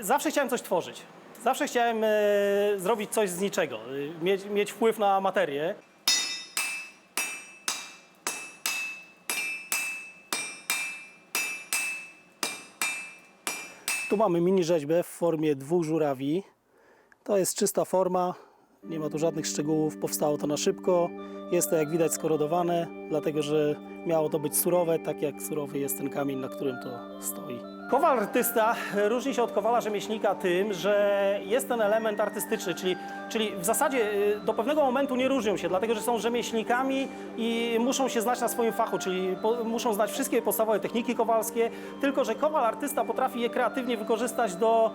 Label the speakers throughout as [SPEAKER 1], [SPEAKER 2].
[SPEAKER 1] zawsze chciałem coś tworzyć. Zawsze chciałem e, zrobić coś z niczego, e, mieć, mieć wpływ na materię. Tu mamy mini rzeźbę w formie dwóch żurawi. To jest czysta forma, nie ma tu żadnych szczegółów, powstało to na szybko. Jest to jak widać skorodowane, dlatego że miało to być surowe, tak jak surowy jest ten kamień, na którym to stoi. Kowal artysta różni się od kowala rzemieślnika tym, że jest ten element artystyczny, czyli, czyli w zasadzie y, do pewnego momentu nie różnią się, dlatego że są rzemieślnikami i muszą się znać na swoim fachu, czyli po, muszą znać wszystkie podstawowe techniki kowalskie, tylko że kowal artysta potrafi je kreatywnie wykorzystać do,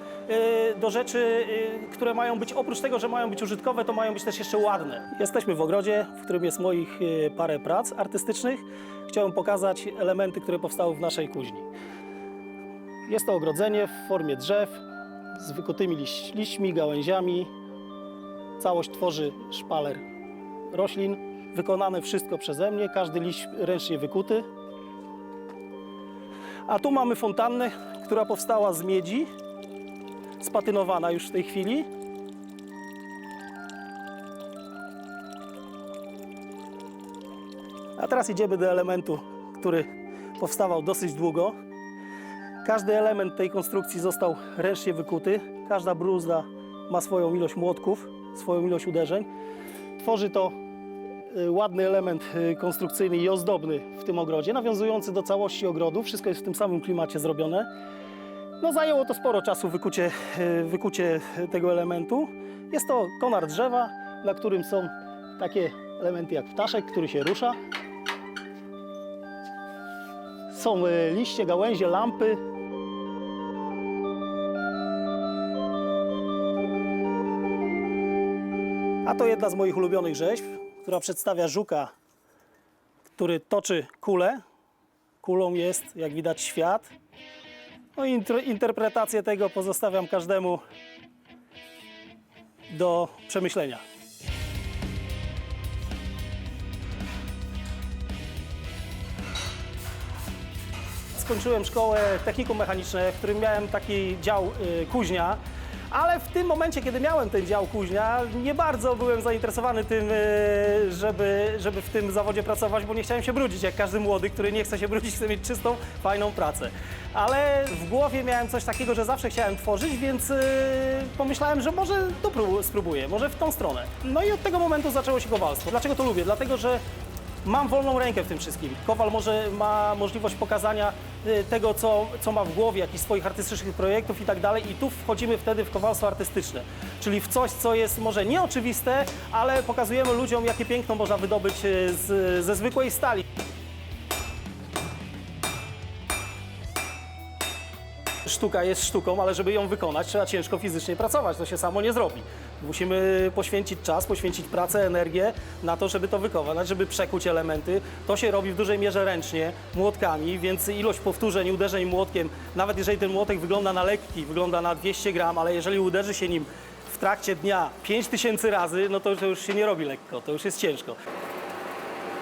[SPEAKER 1] y, do rzeczy, y, które mają być, oprócz tego, że mają być użytkowe, to mają być też jeszcze ładne. Jesteśmy w ogrodzie, w którym jest moich parę prac artystycznych. Chciałem pokazać elementy, które powstały w naszej kuźni. Jest to ogrodzenie w formie drzew z wykutymi liś, liśćmi, gałęziami. Całość tworzy szpaler roślin. Wykonane wszystko przeze mnie, każdy liść ręcznie wykuty. A tu mamy fontannę, która powstała z miedzi, spatynowana już w tej chwili. A teraz idziemy do elementu, który powstawał dosyć długo. Każdy element tej konstrukcji został ręcznie wykuty. Każda bruzda ma swoją ilość młotków, swoją ilość uderzeń. Tworzy to y, ładny element y, konstrukcyjny i ozdobny w tym ogrodzie, nawiązujący do całości ogrodu. Wszystko jest w tym samym klimacie zrobione. No, zajęło to sporo czasu wykucie, y, wykucie tego elementu. Jest to konar drzewa, na którym są takie elementy jak ptaszek, który się rusza. Są y, liście, gałęzie, lampy. A to jedna z moich ulubionych rzeźb, która przedstawia żuka, który toczy kulę. Kulą jest, jak widać, świat. No i interpretację tego pozostawiam każdemu do przemyślenia. Skończyłem szkołę technikum mechaniczne, w którym miałem taki dział y, kuźnia, ale w tym momencie, kiedy miałem ten dział kuźnia, nie bardzo byłem zainteresowany tym, y, żeby, żeby w tym zawodzie pracować, bo nie chciałem się brudzić, jak każdy młody, który nie chce się brudzić, chce mieć czystą, fajną pracę. Ale w głowie miałem coś takiego, że zawsze chciałem tworzyć, więc y, pomyślałem, że może prób- spróbuję, może w tą stronę. No i od tego momentu zaczęło się kowalstwo. Dlaczego to lubię? Dlatego, że Mam wolną rękę w tym wszystkim. Kowal może ma możliwość pokazania tego, co, co ma w głowie, jakichś swoich artystycznych projektów i tak dalej. I tu wchodzimy wtedy w kowalstwo artystyczne, czyli w coś, co jest może nieoczywiste, ale pokazujemy ludziom, jakie piękno można wydobyć y, z, ze zwykłej stali. Sztuka jest sztuką, ale żeby ją wykonać, trzeba ciężko fizycznie pracować. To się samo nie zrobi. Musimy poświęcić czas, poświęcić pracę, energię na to, żeby to wykonać, żeby przekuć elementy. To się robi w dużej mierze ręcznie, młotkami, więc ilość powtórzeń, uderzeń młotkiem, nawet jeżeli ten młotek wygląda na lekki, wygląda na 200 gram, ale jeżeli uderzy się nim w trakcie dnia 5000 razy, no to, to już się nie robi lekko, to już jest ciężko.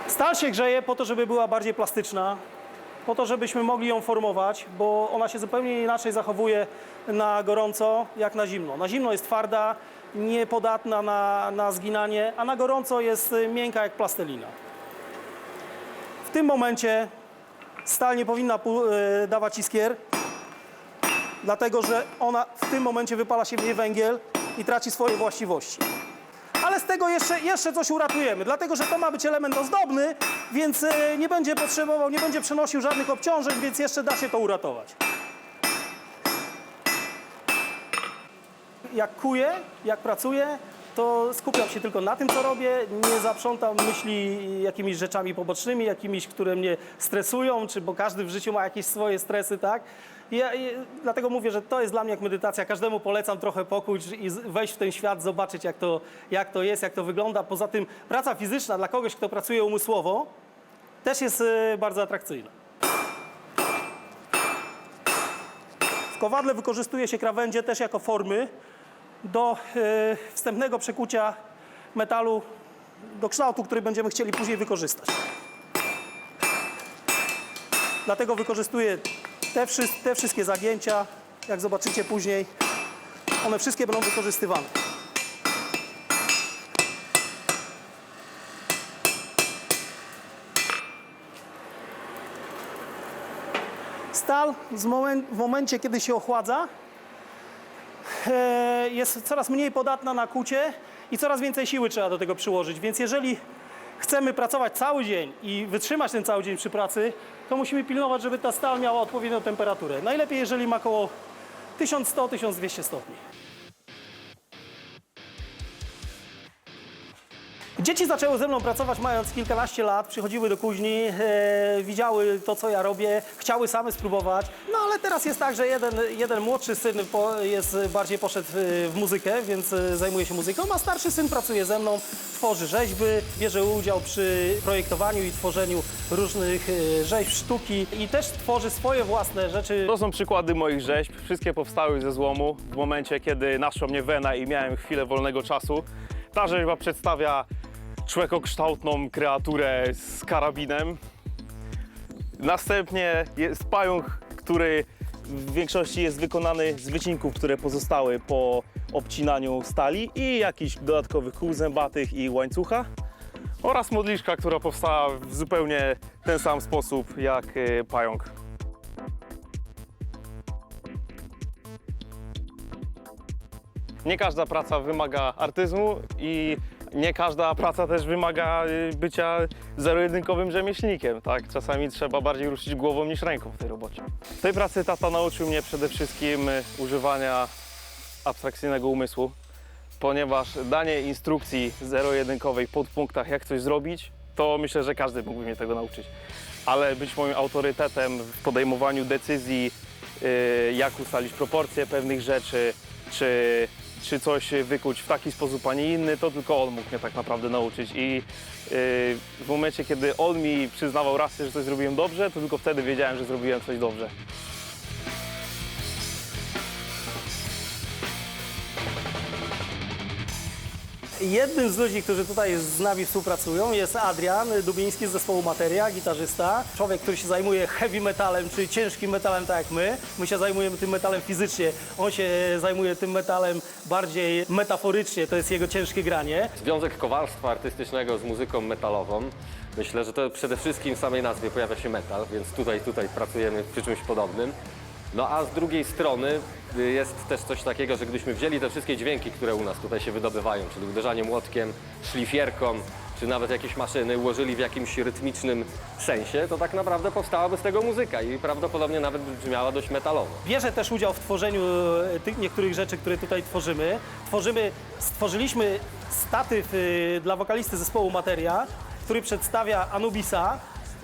[SPEAKER 1] Stal się grzeje po to, żeby była bardziej plastyczna, po to, żebyśmy mogli ją formować, bo ona się zupełnie inaczej zachowuje na gorąco jak na zimno. Na zimno jest twarda, niepodatna na, na zginanie, a na gorąco jest y, miękka jak plastelina. W tym momencie stal nie powinna y, dawać iskier, dlatego że ona w tym momencie wypala się w niej węgiel i traci swoje właściwości. Z tego jeszcze, jeszcze coś uratujemy, dlatego że to ma być element ozdobny, więc e, nie będzie potrzebował, nie będzie przenosił żadnych obciążeń, więc jeszcze da się to uratować. Jak kuję, jak pracuję, to skupiam się tylko na tym, co robię, nie zaprzątam myśli jakimiś rzeczami pobocznymi, jakimiś, które mnie stresują, czy bo każdy w życiu ma jakieś swoje stresy, tak? Ja, ja, dlatego mówię, że to jest dla mnie jak medytacja. Każdemu polecam trochę pokój i wejść w ten świat, zobaczyć jak to, jak to jest, jak to wygląda. Poza tym praca fizyczna dla kogoś, kto pracuje umysłowo, też jest e, bardzo atrakcyjna. W kowadle wykorzystuje się krawędzie też jako formy do e, wstępnego przekucia metalu do kształtu, który będziemy chcieli później wykorzystać. Dlatego wykorzystuję te, te wszystkie zagięcia jak zobaczycie później, one wszystkie będą wykorzystywane. Stal w momencie, kiedy się ochładza, jest coraz mniej podatna na kucie i coraz więcej siły trzeba do tego przyłożyć. Więc jeżeli chcemy pracować cały dzień i wytrzymać ten cały dzień przy pracy, to musimy pilnować, żeby ta stal miała odpowiednią temperaturę. Najlepiej, jeżeli ma około 1100-1200 stopni. Dzieci zaczęły ze mną pracować mając kilkanaście lat, przychodziły do kuźni, e, widziały to, co ja robię, chciały same spróbować. No ale teraz jest tak, że jeden, jeden młodszy syn po, jest bardziej poszedł w, w muzykę, więc e, zajmuje się muzyką, a starszy syn pracuje ze mną, tworzy rzeźby, bierze udział przy projektowaniu i tworzeniu różnych e, rzeźb, sztuki i też tworzy swoje własne rzeczy.
[SPEAKER 2] To są przykłady moich rzeźb. Wszystkie powstały ze złomu w momencie, kiedy naszła mnie wena i miałem chwilę wolnego czasu. Ta rzeźba przedstawia człekokształtną kreaturę z karabinem. Następnie jest pająk, który w większości jest wykonany z wycinków, które pozostały po obcinaniu stali i jakichś dodatkowych kół zębatych i łańcucha. Oraz modliszka, która powstała w zupełnie ten sam sposób jak y, pająk. Nie każda praca wymaga artyzmu i nie każda praca też wymaga y, bycia zero-jedynkowym rzemieślnikiem, tak? Czasami trzeba bardziej ruszyć głową niż ręką w tej robocie. W tej pracy tata nauczył mnie przede wszystkim y, używania abstrakcyjnego umysłu, ponieważ danie instrukcji zero-jedynkowej po punktach, jak coś zrobić, to myślę, że każdy mógłby mnie tego nauczyć. Ale być moim autorytetem w podejmowaniu decyzji, y, jak ustalić proporcje pewnych rzeczy, czy, czy coś wykuć w taki sposób, a nie inny, to tylko on mógł mnie tak naprawdę nauczyć. I y, w momencie, kiedy on mi przyznawał rację, że coś zrobiłem dobrze, to tylko wtedy wiedziałem, że zrobiłem coś dobrze.
[SPEAKER 1] Jednym z ludzi, którzy tutaj z nami współpracują jest Adrian Dubiński z zespołu Materia, gitarzysta. Człowiek, który się zajmuje heavy metalem, czy ciężkim metalem tak jak my. My się zajmujemy tym metalem fizycznie, on się zajmuje tym metalem bardziej metaforycznie, to jest jego ciężkie granie.
[SPEAKER 3] Związek Kowalstwa Artystycznego z muzyką metalową. Myślę, że to przede wszystkim w samej nazwie pojawia się metal, więc tutaj, tutaj pracujemy przy czymś podobnym. No a z drugiej strony jest też coś takiego, że gdybyśmy wzięli te wszystkie dźwięki, które u nas tutaj się wydobywają, czyli uderzanie młotkiem, szlifierką, czy nawet jakieś maszyny, ułożyli w jakimś rytmicznym sensie, to tak naprawdę powstałaby z tego muzyka i prawdopodobnie nawet brzmiała dość metalowo.
[SPEAKER 1] Bierze też udział w tworzeniu e, tych niektórych rzeczy, które tutaj tworzymy. Tworzymy, stworzyliśmy statyw e, dla wokalisty zespołu Materia, który przedstawia Anubisa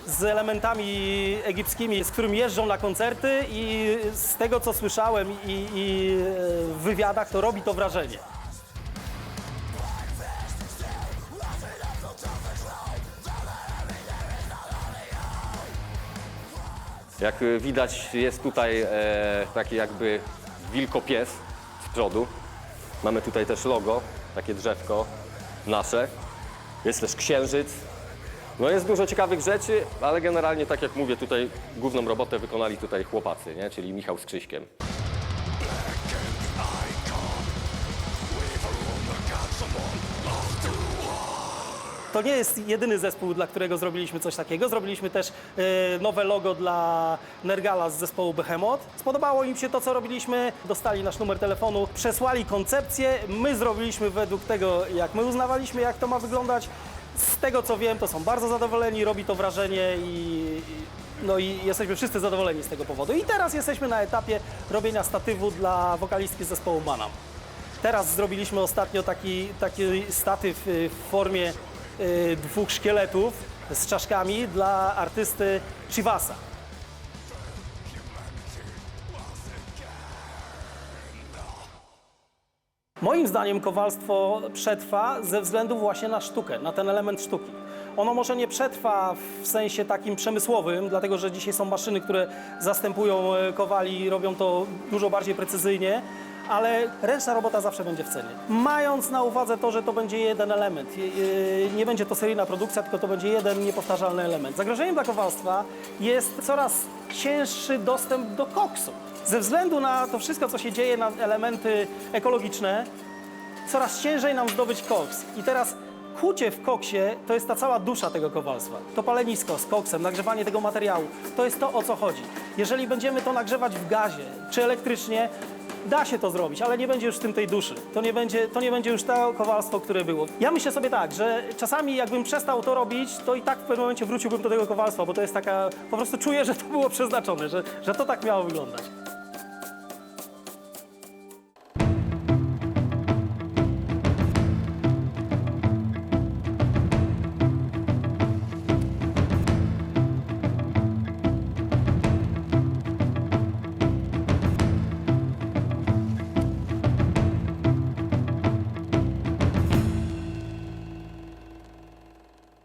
[SPEAKER 1] z elementami egipskimi, z którym jeżdżą na koncerty i z tego, co słyszałem i, i e, w wywiadach, to robi to wrażenie.
[SPEAKER 3] Jak widać jest tutaj e, taki jakby wilkopies z przodu. Mamy tutaj też logo, takie drzewko nasze. Jest też księżyc. No jest dużo ciekawych rzeczy, ale generalnie tak jak mówię, tutaj główną robotę wykonali tutaj chłopacy, nie? czyli Michał z Krzyśkiem.
[SPEAKER 1] To nie jest jedyny zespół, dla którego zrobiliśmy coś takiego. Zrobiliśmy też e, nowe logo dla Nergala z zespołu Behemoth. Spodobało im się to, co robiliśmy, dostali nasz numer telefonu, przesłali koncepcję, my zrobiliśmy według tego, jak my uznawaliśmy, jak to ma wyglądać. Z tego, co wiem, to są bardzo zadowoleni, robi to wrażenie i, no i jesteśmy wszyscy zadowoleni z tego powodu. I teraz jesteśmy na etapie robienia statywu dla wokalistki z zespołu Manam. Teraz zrobiliśmy ostatnio taki, taki statyw y, w formie y, dwóch szkieletów z czaszkami dla artysty Chivasa. Moim zdaniem kowalstwo przetrwa ze względu właśnie na sztukę, na ten element sztuki. Ono może nie przetrwa w sensie takim przemysłowym, dlatego że dzisiaj są maszyny, które zastępują e, kowali i robią to dużo bardziej precyzyjnie, ale ręczna robota zawsze będzie w cenie. Mając na uwadze to, że to będzie jeden element, nie będzie to seryjna produkcja, tylko to będzie jeden niepowtarzalny element. Zagrożeniem dla kowalstwa jest coraz cięższy dostęp do koksu. Ze względu na to wszystko, co się dzieje, na elementy ekologiczne, coraz ciężej nam zdobyć koks. I teraz kucie w koksie to jest ta cała dusza tego kowalstwa. To palenisko z koksem, nagrzewanie tego materiału, to jest to, o co chodzi. Jeżeli będziemy to nagrzewać w gazie czy elektrycznie, da się to zrobić, ale nie będzie już w tym tej duszy. To nie będzie, to nie będzie już to kowalstwo, które było. Ja myślę sobie tak, że czasami jakbym przestał to robić, to i tak w pewnym momencie wróciłbym do tego kowalstwa, bo to jest taka, po prostu czuję, że to było przeznaczone, że, że to tak miało wyglądać.